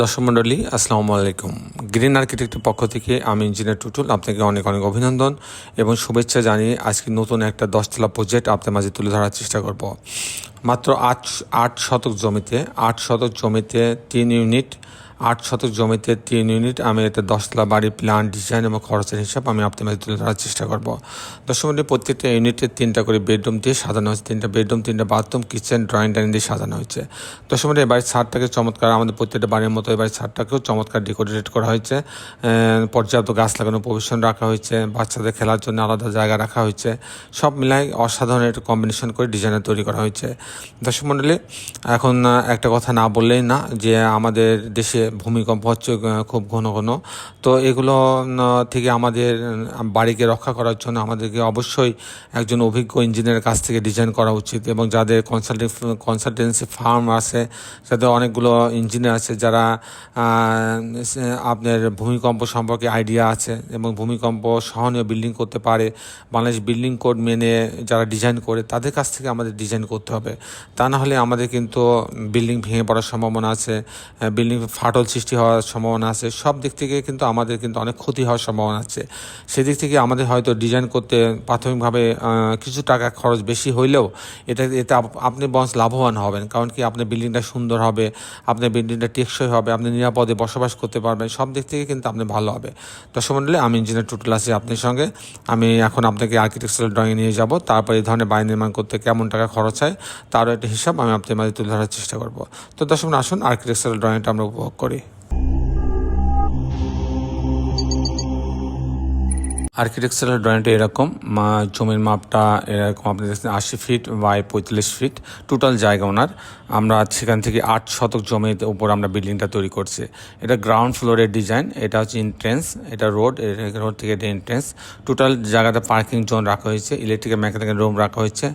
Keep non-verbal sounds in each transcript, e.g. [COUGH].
দর্শক মণ্ডলী আসসালামু আলাইকুম। গ্রিন আর্কিটেক্টের পক্ষ থেকে আমি ইঞ্জিনিয়ার টুটুল, আপনাকে অনেক অনেক অভিনন্দন এবং শুভেচ্ছা জানিয়ে আজকে নতুন একটা দশতলা প্রজেক্ট আপনার মাঝে তুলে ধরার চেষ্টা করব। মাত্র আট আট শতক জমিতে, আট শতক জমিতে তিন ইউনিট আট শতক জমিতে তিন ইউনিট, আমি এতে দশতলা বাড়ি, প্ল্যান, ডিজাইন এবং খরচের হিসাব আমি আপনার মাঝে তুলে ধরার চেষ্টা করব। মণ্ডলী প্রত্যেকটা ইউনিটে তিনটা করে বেডরুম দিয়ে সাজানো হয়েছে। তিনটা বেডরুম, তিনটা বাথরুম, কিচেন, ড্রয়িং ডাইনিং দিয়ে সাজানো হয়েছে। দর্শক মণ্ডলী এবার ছাদটাকে চমৎকার, আমাদের প্রত্যেকটা বাড়ির মতো এবার ছাদটাকেও চমৎকার ডেকোরেট করা হয়েছে। পর্যাপ্ত গাছ লাগানো প্রভিশন রাখা হয়েছে, বাচ্চাদের খেলার জন্য আলাদা জায়গা রাখা হয়েছে। সব মিলাই অসাধারণ একটা কম্বিনেশন করে ডিজাইনার তৈরি করা হয়েছে। দর্শক মণ্ডলী এখন একটা কথা না বললেই না যে আমাদের দেশে ভূমিকম্প হচ্ছে খুব ঘন ঘন। তো এগুলো থেকে আমাদের বাড়িকে রক্ষা করার জন্য আমাদেরকে অবশ্যই একজন অভিজ্ঞ ইঞ্জিনিয়ারের কাছ থেকে ডিজাইন করা উচিত এবং যাদের কনসালটেন্ট কনসালটেন্সি ফার্ম আছে, যাদের অনেকগুলো ইঞ্জিনিয়ার আছে, যারা আপনার ভূমিকম্প সম্পর্কে আইডিয়া আছে এবং ভূমিকম্প সহনীয় বিল্ডিং করতে পারে, বাংলাদেশ বিল্ডিং কোড মেনে যারা ডিজাইন করে, তাদের কাছ থেকে আমাদের ডিজাইন করতে হবে। তা না হলে আমাদের কিন্তু বিল্ডিং ভেঙে পড়ার সম্ভাবনা আছে বিল্ডিং ফাটল সৃষ্টি হওয়ার সম্ভাবনা আছে। সব দিক থেকে কিন্তু আমাদের কিন্তু অনেক ক্ষতি হওয়ার সম্ভাবনা আছে। সেদিক থেকে আমাদের হয়তো ডিজাইন করতে প্রাথমিকভাবে কিছু টাকা খরচ বেশি হইলেও এটা এতে আপনি বরঞ্চ লাভবান হবেন। কারণ কি আপনার বিল্ডিংটা সুন্দর হবে, আপনার বিল্ডিংটা টেকসই হবে, আপনি নিরাপদে বসবাস করতে পারবেন। সব দিক থেকে কিন্তু আপনি ভালো হবে। দর্শক মন্ডলী, আমি ইঞ্জিনিয়ার টুটুল আছি আপনার সঙ্গে। আমি এখন আপনাকে আর্কিটেকচারাল ড্রয়িং নিয়ে যাব। তারপরে এই ধরনের বাড়ি নির্মাণ করতে কেমন টাকা খরচ হয়, তারও একটা হিসাব আমি আপনার মাঝে তুলে ধরার চেষ্টা করব। তো দর্শক আসুন আর্কিটেকচারাল ড্রয়িংটা আমরা উপভোগ করি। আর্কিটেকচারাল ড্রয়িংটা এরকম। মা, জমির মাপটা এরকম। আপনি দেখছেন আশি ফিট বাই পঁয়তাল্লিশ ফিট টোটাল জায়গা ওনার। আমরা সেখান থেকে আট শতক জমির উপর আমরা বিল্ডিংটা তৈরি করছি। এটা গ্রাউন্ড ফ্লোরের ডিজাইন এটা হচ্ছে এন্ট্রেন্স এটা রোড রোড থেকে এটা এন্ট্রেন্স টোটাল জায়গাতে পার্কিং জোন রাখা হয়েছে ইলেকট্রিক্যাল মেকানিক্যাল রুম রাখা হয়েছে।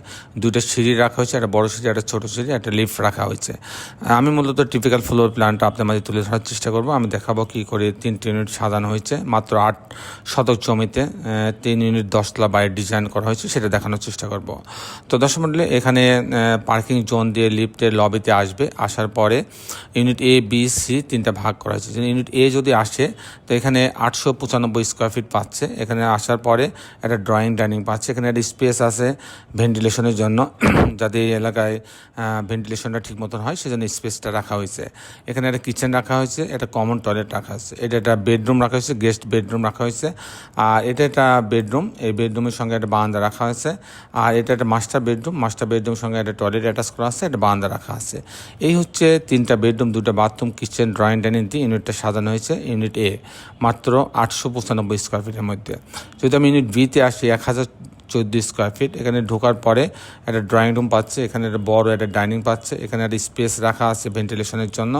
দুটো সিঁড়ি রাখা হয়েছে, একটা বড় সিঁড়ি, একটা ছোটো সিঁড়ি, একটা লিফট রাখা হয়েছে। আমি মূলত টিপিক্যাল ফ্লোর প্ল্যানটা আপনার মাঝে তুলে ধরার চেষ্টা করব। আমি দেখাবো কী করে তিনটি ইউনিট সাজানো হয়েছে, মাত্র আট শতক জমিতে। তিন ইউনিট দশতলা বাড়ির ডিজাইন করা হয়েছে, সেটা দেখানোর চেষ্টা করব। তো দর্শক মন্ডলী, এখানে পার্কিং জোন দিয়ে লিফটের লবিতে আসবে, আসার পরে ইউনিট এ বি সি তিনটা ভাগ করা হয়েছে। ইউনিট এ যদি আসে, তো এখানে আটশো পঁচানব্বই স্কোয়ার ফিট পাচ্ছে। এখানে আসার পরে একটা ড্রয়িং ডাইনিং পাচ্ছে। এখানে একটা স্পেস আছে ভেন্টিলেশনের জন্য, [CLEARS THROAT] যাতে এই এলাকায় ভেন্টিলেশনটা ঠিক মতন হয়, সেজন্য স্পেসটা রাখা হয়েছে। এখানে একটা কিচেন রাখা হয়েছে, একটা কমন টয়লেট রাখা হয়েছে। এটা একটা বেডরুম রাখা হয়েছে গেস্ট বেডরুম রাখা হয়েছে। আর এটা একটা বেডরুম। এই বেডরুমের সঙ্গে একটা বারান্দা রাখা আছে আর এটা একটা মাস্টার বেডরুম। মাস্টার বেডরুমের সঙ্গে একটা টয়লেট অ্যাটাচ করা আছে, একটা বারান্দা রাখা আছে। এই হচ্ছে তিনটা বেডরুম, দুটো বাথরুম, কিচেন, ড্রয়িং ডাইনিং দিয়ে ইউনিটটা সাজানো হয়েছে, ইউনিট এ। মাত্র আটশো পঁচানব্বই স্কোয়ার ফিটের মধ্যে। যদি আমি ইউনিট বিতে আসি, এক হাজার চোদ্দ স্কোয়ার ফিট এখানে ঢোকার পরে একটা ড্রয়িং রুম পাচ্ছে, এখানে একটা বড় একটা ডাইনিং পাচ্ছে, এখানে একটা স্পেস রাখা আছে ভেন্টিলেশনের জন্য।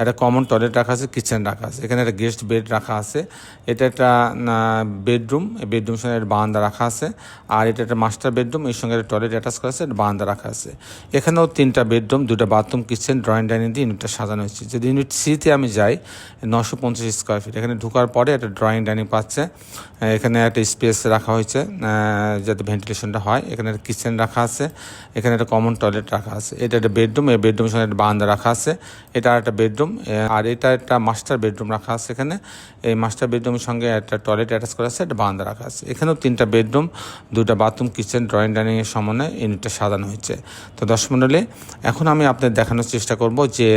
একটা কমন টয়লেট রাখা আছে কিচেন রাখা আছে। এখানে একটা গেস্ট বেড রাখা আছে। এটা একটা বেডরুম বেডরুম সঙ্গে একটা বারান্দা রাখা আছে। আর এটা একটা মাস্টার বেডরুম এর সঙ্গে একটা টয়লেট অ্যাটাচ করা আছে, একটা বারান্দা রাখা আছে। এখানেও তিনটা বেডরুম দুটো বাথরুম কিচেন ড্রয়িং ডাইনিং দিয়ে ইউনিটটা সাজানো হয়েছে। যদি ইউনিট সিতে আমি যাই নশো পঞ্চাশ স্কোয়ার ফিট এখানে ঢোকার পরে একটা ড্রয়িং ডাইনিং পাচ্ছে। এখানে একটা স্পেস রাখা হয়েছে। যাতে ভেন্টিলেশনটা হয়, এখানে একটা কিচেন রাখা আছে, এখানে একটা কমন টয়লেট রাখা আছে, এটা একটা বেডরুম এই বেডরুমের সঙ্গে একটা বারান্দা রাখা আছে, এটা একটা বেডরুম আর এটা একটা মাস্টার বেডরুম রাখা আছে এখানে, এই মাস্টার বেডরুমের সঙ্গে একটা টয়লেট অ্যাটাচ করা আছে, একটা বারান্দা রাখা আছে। এখানেও তিনটা বেডরুম দুটা বাথরুম কিচেন ড্রয়িং ডাইনিং এর সমন্বয়ে ইউনিটটা সাজানো হয়েছে। তো দশ মন্ডলে, এখন আমি আপনাদের দেখানোর চেষ্টা করব যে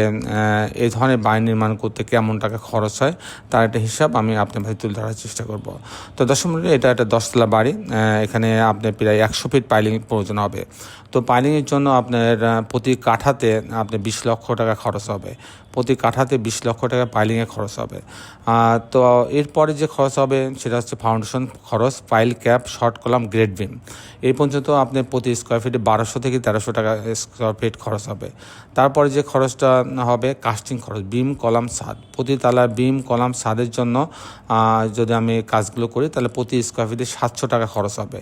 এই ধরনের বাড়ি নির্মাণ করতে কেমন টাকা খরচ হয়, তার একটা হিসাব আমি আপনার ভাই তুলে ধরার চেষ্টা করব। তো দশ মণ্ডলে এটা একটা দশতলা বাড়ি এখানে আপনার প্রায় একশো ফিট পাইলিং প্রয়োজন হবে। তো পাইলিংয়ের জন্য আপনার প্রতি কাঠাতে আপনার বিশ লক্ষ টাকা খরচ হবে। প্রতি কাঠাতে বিশ লক্ষ টাকা পাইলিংয়ে খরচ হবে। তো এরপরে যে খরচ হবে সেটা হচ্ছে ফাউন্ডেশন খরচ pile cap short column grade beam এই পর্যন্ত আপনি প্রতি স্কোয়ার ফিটে বারোশো থেকে তেরোশো টাকা স্কোয়ার ফিট খরচ হবে। তারপরে যে খরচটা হবে কাস্টিং খরচ বিম কলাম ছাদ প্রতি তালা বিম কলাম ছাদের জন্য যদি আমি কাজগুলো করি তাহলে প্রতি স্কোয়ার ফিটে সাতশো টাকা খরচ হবে।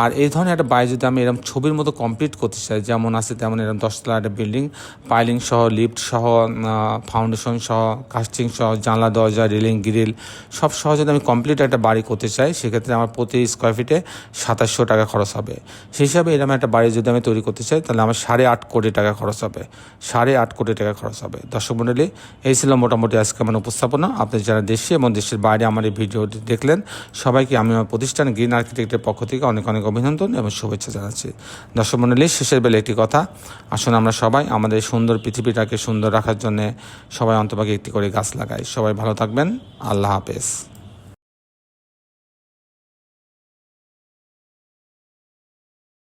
আর এই ধরনের একটা বাড়ি যদি আমি এরকম ছবির মতো কমপ্লিট করতে চাই, যেমন আছে তেমন এরকম দশতলা একটা বিল্ডিং পাইলিং সহ লিফট সহ ফাউন্ডেশন সহ কাস্টিং সহ, জানলা, দরজা রেলিং গ্রিল সব সহ যদি আমি কমপ্লিট একটা বাড়ি করতে চাই, সেক্ষেত্রে আমার প্রতি স্কোয়ার ফিটে সাতাশশো টাকা খরচ হবে। সেই হিসাবে এরকম একটা বাড়ি যদি আমি তৈরি করতে চাই, তাহলে আমার সাড়ে আট কোটি টাকা খরচ হবে। সাড়ে আট কোটি টাকা খরচ হবে। দর্শক মণ্ডলী, এই ছিল মোটামুটি আজকে আমার উপস্থাপনা। আপনি যারা দেশে এবং দেশের বাইরে আমার এই ভিডিওটি দেখলেন, সবাইকে আমি আমার প্রতিষ্ঠান গ্রিন আর্কিটেক্টের পক্ষ থেকে অনেক অনেক অভিনন্দন এবং শুভেচ্ছা জানাচ্ছি। দর্শক মণ্ডলী শেষের বেলা একটি কথা। আসুন আমরা সবাই আমাদের সুন্দর পৃথিবীটাকে সুন্দর রাখার জন্য সবাই অন্তপাকে একটি করে গাছ লাগাই। সবাই ভালো থাকবেন। আল্লাহ হাফেজ।